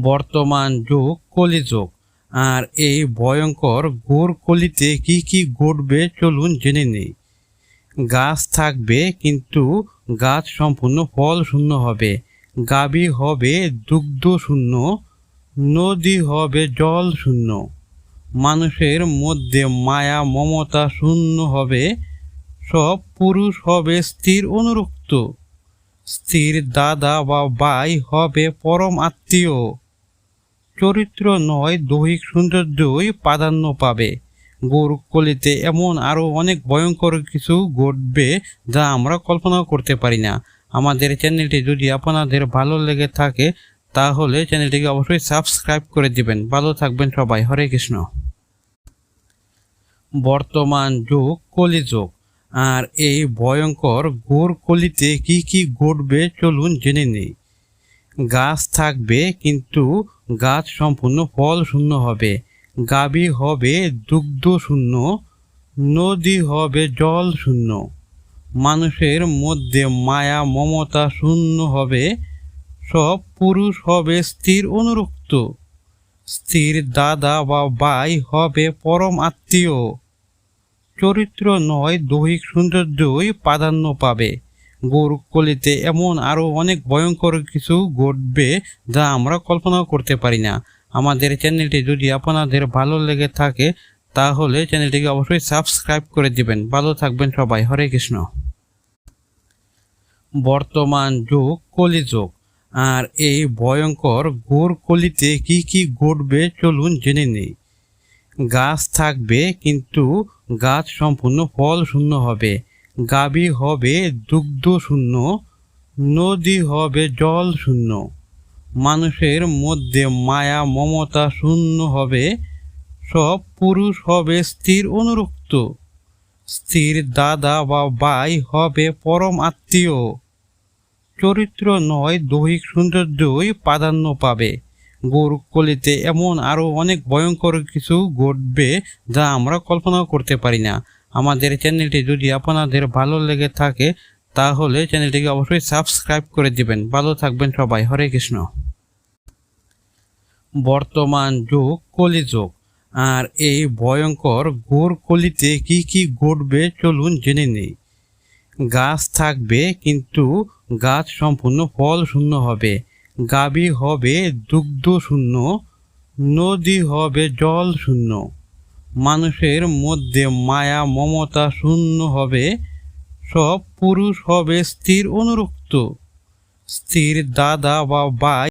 বর্তমান যুগ, কলিযুগ। আর এই ভয়ঙ্কর ঘোর কলিতে কি কি ঘটবে চলুন জেনে নেই। গাছ থাকবে, কিন্তু গাছ সম্পূর্ণ ফল শূন্য হবে। গাবি হবে দুগ্ধ শূন্য, নদী হবে জল শূন্য। মানুষের মধ্যে মায়া, মমতা শূন্য হবে। সব পুরুষ হবে স্থির অনুরক্ত। স্ত্রীর দাদা বা ভাই হবে পরম আত্মীয়। চরিত্র নয়, দৈহিক সৌন্দর্যই প্রাধান্য পাবে। গৌরকলিতে এমন আরও অনেক ভয়ঙ্কর কিছু ঘটবে যা আমরা কল্পনা করতে পারি না। আমাদের চ্যানেলটি যদি আপনাদের ভালো লেগে থাকে, তাহলে চ্যানেলটিকে অবশ্যই সাবস্ক্রাইব করে দিবেন। ভালো থাকবেন সবাই। হরে কৃষ্ণ। বর্তমান যুগ কলিযুগ আর এই ভয়ঙ্কর ঘোর কলিতে কি কি ঘটবে চলুন জেনে নেই। গাছ থাকবে, কিন্তু গাছ সম্পূর্ণ ফল শূন্য হবে, গাবি হবে দুগ্ধ শূন্য, নদী হবে জল শূন্য। মানুষের মধ্যে মায়া, মমতা শূন্য হবে, সব পুরুষ হবে স্থির অনুরক্ত। স্ত্রীর দাদা বা বাই হবে পরম আত্মীয়। চরিত্র নয়, দৈহিক সৌন্দর্যই প্রাধান্য পাবে। গৌরকলিতে এমন আরও অনেক ভয়ঙ্কর কিছু ঘটবে যা আমরা কল্পনা করতে পারি না। আমাদের চ্যানেলটি যদি আপনাদের ভালো লেগে থাকে, তাহলে চ্যানেলটিকে অবশ্যই সাবস্ক্রাইব করে দিবেন। ভালো থাকবেন সবাই। হরে কৃষ্ণ। বর্তমান যুগ, কলি যুগ। আর এই ভয়ঙ্কর ঘোর কলিতে কি কি ঘটবে চলুন জেনে নেই। গাছ থাকবে, কিন্তু গাছ সম্পূর্ণ ফল শূন্য হবে। গাবি হবে দুগ্ধ শূন্য, নদী হবে জল শূন্য। মানুষের মধ্যে মায়া, মমতা শূন্য হবে, সব পুরুষ হবে স্থির অনুরক্ত। স্ত্রীর দাদা বা ভাই হবে পরম আত্মীয়। চরিত্র নয়, দৈহিক সৌন্দর্যই প্রাধান্য পাবে। গৌরকলিতে এমন আরও অনেক ভয়ঙ্কর কিছু ঘটবে যা আমরা কল্পনাও করতে পারি না। আমাদের চ্যানেলটি যদি আপনাদের ভালো লেগে থাকে, তাহলে চ্যানেলটিকে অবশ্যই সাবস্ক্রাইব করে দিবেন। ভালো থাকবেন সবাই। হরে কৃষ্ণ। বর্তমান যুগ কলি যুগ আর এই ভয়ঙ্কর ঘোর কলিতে কি কি ঘটবে চলুন জেনে নেই। গাছ থাকবে, কিন্তু গাছ সম্পূর্ণ ফল শূন্য হবে। গাবি হবে দুগ্ধ শূন্য, নদী হবে জল শূন্য। মানুষের মধ্যে মায়া, মমতা শূন্য হবে। সব পুরুষ হবে স্থির, অনুরক্ত। স্ত্রীর দাদা বা ভাই